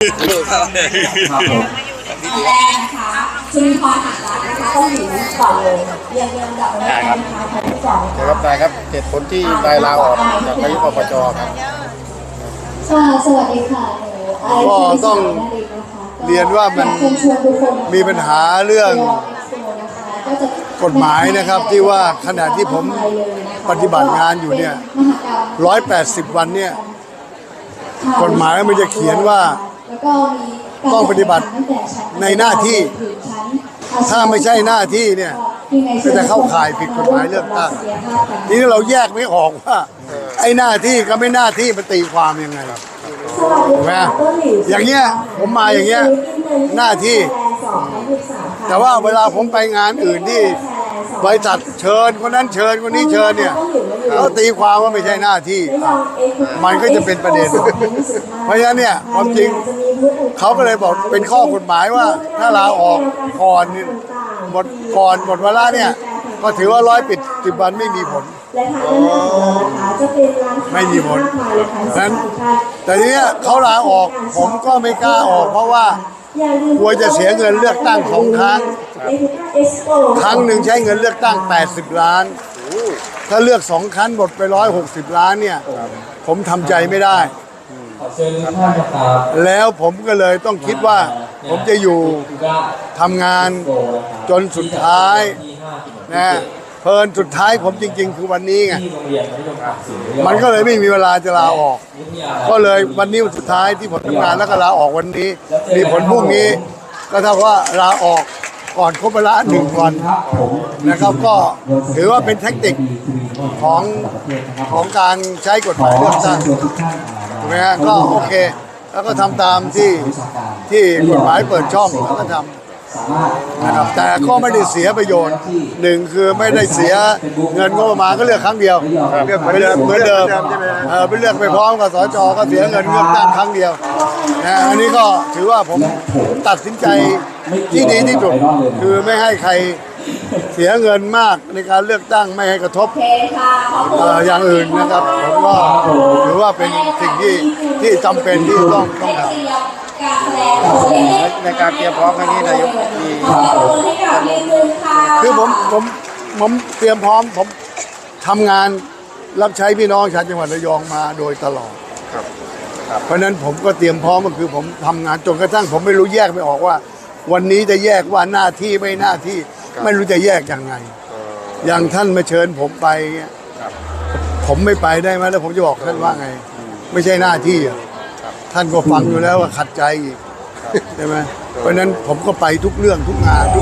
ครับผมตอนแรกนะคะชุมพรหักรัฐนะคะต้องหญิงก่อนเลยเรียงเรียงลำดับไปเลยนะคะคนที่สองครับนายครับเหตุผลที่นายลาออกจากนายกอบจครับค่ะสวัสดีค่ะหนูไอก็ต้องเรียนว่ามันมีปัญหาเรื่องกฎหมายนะครับที่ว่าขณะที่ผมปฏิบัติงานอยู่เนี่ย180 วันเนี่ย กฎหมายมันจะเขียนว่า ต้องปฏิบัติในหน้าที่ ถ้าไม่ใช่หน้าที่เนี่ยก็จะเข้าข่ายผิดกฎหมายเลือกตั้งทีนี้เราแยกไม่ออกว่าไอ้หน้าที่กับไม่หน้าที่มันตีความยังไงถูกไหมอย่างเงี้ยผมมาอย่างเงี้ยหน้าที่ แต่ว่าเวลาผมไปงานอื่นที่ บริษัทเชิญคนนั้นเชิญคนนี้เชิญเนี่ยเขาตีความว่าไม่ใช่หน้าที่อะมันก็จะเป็นประเด็น เพราะฉะนั้นเนี่ยความจริงเขาก็เลยบอกเป็นข้อกฎหมายว่า ถ้าลาออกก่อนนี่หมดก่อนหมดเวลาเนี่ยก็ถือว่าร้อยปิดสิบวันไม่มีผลและทางด้านหน้าของเรานะคะจะเป็นร้านค้าไม่มีผลมากมายเลยค่ะนั้นแต่ทีเนี้ยเขาลาออกผมก็ไม่กล้าออกเพราะว่าอย่าลืม กลัวจะเสียเงินเลือกตั้งสองครั้งในทุกเอ็กซ์โปครั้งหนึ่งใช้เงินเลือกตั้ง 80 ล้าน ถ้าเลือกสองครั้งหมดไป 160 ล้านเนี่ย ผมทำใจไม่ได้ขอเชิญทุกท่านนะครับแล้วผมก็เลยต้องคิดว่า ผมจะอยู่ก็ทำงานโกนะครับจนสุดท้ายที่ห้าสิบนะ เพลินสุดท้ายผมจริง ๆ คือวันนี้ไงที่โรงเรียนมัธยมปากศิลป์มันก็เลยไม่มีเวลาจะลาออกวิทยาลัยก็เลยวันนี้วันสุดท้ายที่ผมทำงานแล้วก็ลาออกวันนี้ มีผลพรุ่งนี้ก็เท่ากับว่าลาออกก่อนครบเวลาหนึ่งวันครับผมนะครับก็ถือว่าเป็นเทคนิคของของการใช้กฎหมายเลือกตั้งทุกท่านถูกไหมฮะก็โอเค แล้วก็ทำตามที่ที่กฎหมายเปิดช่องแล้วก็ทำสามารถ นะครับแต่ก็ไม่ได้เสียประโยชน์หนึ่งคือไม่ได้เสียเงินงบประมาณก็เลือกครั้งเดียวเหมือนเดิมเหมือนเดิมเออไปเลือกไปพร้อมกับสจก็เสียเงินเลือกตั้งครั้งเดียวนะอันนี้ก็ถือว่าผมตัดสินใจที่ดีที่สุดคือไม่ให้ใครเสียเงินมากในการเลือกตั้งไม่ให้กระทบโอเคค่ะขอบคุณเอ่ออย่างอื่นนะครับผมก็ถือว่าเป็นสิ่งที่ที่จำเป็นที่ต้องต้องทำ การแสดงของเด็กในการเตรียมพร้อมครั้งนี้นายกมีขอเสียงปรบมือให้กับนิดนึงค่ะคือผมผมผมเตรียมพร้อมผมทำงานรับใช้พี่น้องชาวจังหวัดระยองมาโดยตลอดครับเพราะฉะนั้นผมก็เตรียมพร้อมก็คือผมทำงานจนกระทั่งผมไม่รู้แยกไม่ออกว่า วันนี้จะแยกว่าหน้าที่ไม่หน้าที่ ไม่รู้จะแยกยังไงอย่างท่านมาเชิญผมไปเงี้ยผมไม่ไปได้ไหมแล้วผมจะบอกท่านว่าไง ไม่ใช่หน้าที่อะ ท่านก็ฟังอยู่แล้วว่าขัดใจอีกใช่ไหมเพราะฉะนั้นผมก็ไปทุกเรื่องทุกงาน